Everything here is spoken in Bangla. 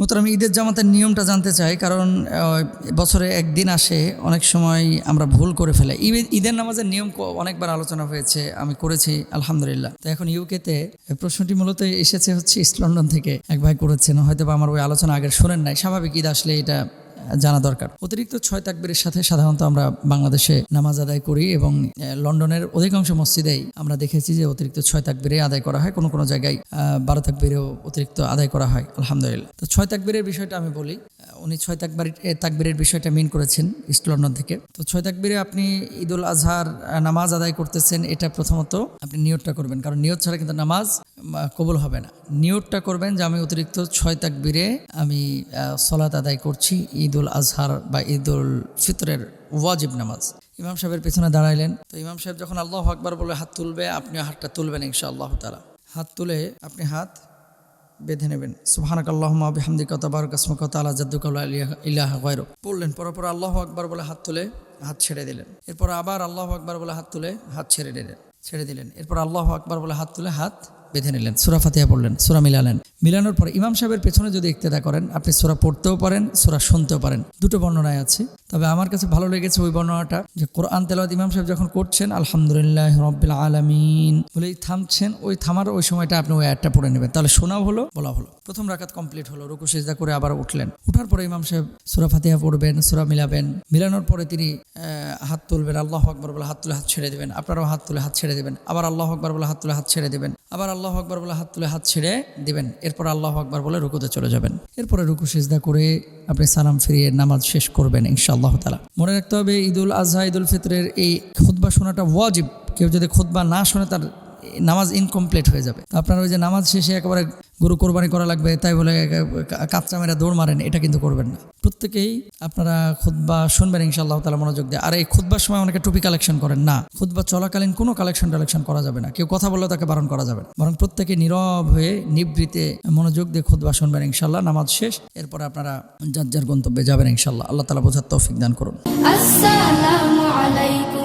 মোতারাম ঈদের জামাতের নিয়মটা জানতে চাই, কারণ বছরে একদিন আসে, অনেক সময় আমরা ভুল করে ফেলে ঈদ- ঈদের নামাজের নিয়ম অনেকবার আলোচনা হয়েছে, আমি করেছি, আলহামদুলিল্লাহ। তো এখন ইউকেতে প্রশ্নটি মূলত এসেছে হচ্ছে ইস্ট লন্ডন থেকে। এক ভাই করেছেন হয়তো আমার ওই আলোচনা আগে শোনেন নাই, স্বাভাবিক ঈদ আসলে এটা জানা দরকার। অতিরিক্ত ছয় তাকবীরের সাথে সাধারণত আমরা বাংলাদেশে নামাজ আদায় করি এবং লন্ডনের অধিকাংশ মসজিদেই আমরা দেখেছি যে অতিরিক্ত ছয় তাকবীরে আদায় করা হয়। কোনো কোনো জায়গায় বারো তাকবীরেও অতিরিক্ত আদায় করা হয়। আলহামদুলিল্লাহ। তো ছয় তাকবীরের বিষয়টা আমি বলি। উনি ছয় তাকবার তাকবীরের বিষয়টা মিন করেছেন ইস্ট লন্ডন থেকে। তো ছয় তাকবীরে আপনি ঈদুল আজহার নামাজ আদায় করতেছেন, এটা প্রথমত আপনি নিয়তটা করবেন। কারণ নিয়ত ছাড়া কিন্তু নামাজ কবুল হবে না। নিয়তটা করবেন যে আমি অতিরিক্ত ছয় তাকবীরে আমি সলাত আদায় করছি ঈদ উল আজহার বা ঈদ উল ফিতরের ওয়াজিব নামাজ। ইমাম সাহেবের পেছনে দাঁড়াইলেন। তো ইমাম সাহেব যখন আল্লাহ আকবার বলে হাত তুলবে আপনি হাতটা তুলবেন ইনশা আল্লাহ তালা হাত তুলে আপনি হাত বেঁধে নেবেন। সুবহানাক আল্লাহুম্মা বিহামদিকা তাবারাক আসমুকা তাআলা জাদ্দুকা লা ইলাহা গায়রুক। পড়লেন পর পর আল্লাহু আকবার বলে হাত তুলে হাত ছেড়ে দিলেন। এরপর আবার আল্লাহ আকবার বলে হাত তুলে হাত ছেড়ে দিলেন ছেড়ে দিলেন। এরপর আল্লাহ আকবার বলে হাত তুলে হাত বেঁধে নিলেন, সুরা ফাতিহা পড়লেন, সুরা মিলালেন। মিলানোর পর ইমাম সাহেবের পেছনে যদি ইক্তেদা করেন, আপনি সুরা পড়তেও পারেন, সুরা শুনতেও পারেন। দুটো বর্ণনায় আছে। তবে আমার কাছে ভালো লেগেছে ওই বর্ণনাটা যে কোরআন তেলাওয়াত ইমাম সাহেব যখন করছেন, আলহামদুলিল্লাহ রব্বিল আলামিন বলেই থামছেন, ওই থামার ওই সময়টা আপনি ওই অ্যাডটা পড়ে নেবেন। তাহলে শোনাও হলো বলা হলো। প্রথম রাকাত কমপ্লিট হলো, রুকু, সেজদা করে আবার উঠলেন। উঠার পরে ইমাম সাহেব সুরা ফাতিহা পড়বেন, সুরা মিলাবেন। মিলানোর পরে তিনি হাত তুলবেন, আল্লাহ আকবর বলে হাত তুলে হাত ছেড়ে দেবেন। আপনারাও হাত তুলে হাত ছেড়ে দেবেন। আবার আল্লাহ আকবর বলে হাত তুলে হাত ছেড়ে দেবেন। আবার আল্লাহ আকবর বলে হাত তুলে হাত ছেড়ে দিবেন। এরপর আল্লাহ আকবর বলে রুকুতে চলে যাবেন। এরপরে রুকু সেজদা করে আপনি সালাম ফিরিয়ে নামাজ শেষ করবেন ইনশাআল্লাহ তালা মনে রাখতে হবে ঈদুল আজহা ঈদুল ফিতরের এই খুদ্া শোনাটা ওয়াজিব। কেউ যদি খুদ্া না শোনে তার নামাজ ইনকমপ্লিট হয়ে যাবে। আপনার ওই যে নামাজ শেষে একেবারে গরু কোরবানি করা লাগবে, তাই বলে কাঁচা মেরা দৌড় মারেন, এটা কিন্তু করবেন না। প্রত্যেকেই আপনারা খুদ্া শুনবেন ইনশাআল্লাহ তালা মনোযোগ দিয়ে। আর এই খুদ্বার সময় অনেকে টুপি কালেকশন করেন, না খুদ্া চলাকালীন কোনো কালেকশন টালেকশন করা যাবে না। কেউ কথা বললেও তাকে বারণ করা যাবে না। বরং প্রত্যেকে নীরব হয়ে, নিবৃতে মনোযোগ দিয়ে খুদ্া শুনবেন ইনশাল্লাহ নামাজ শেষ, এরপরে আপনারা যার যার গন্তব্যে যাবেন ইনশাল্লাহ আল্লাহ তালা বোঝার তৌফিক দান করুন। আসসালামু আলাইকুম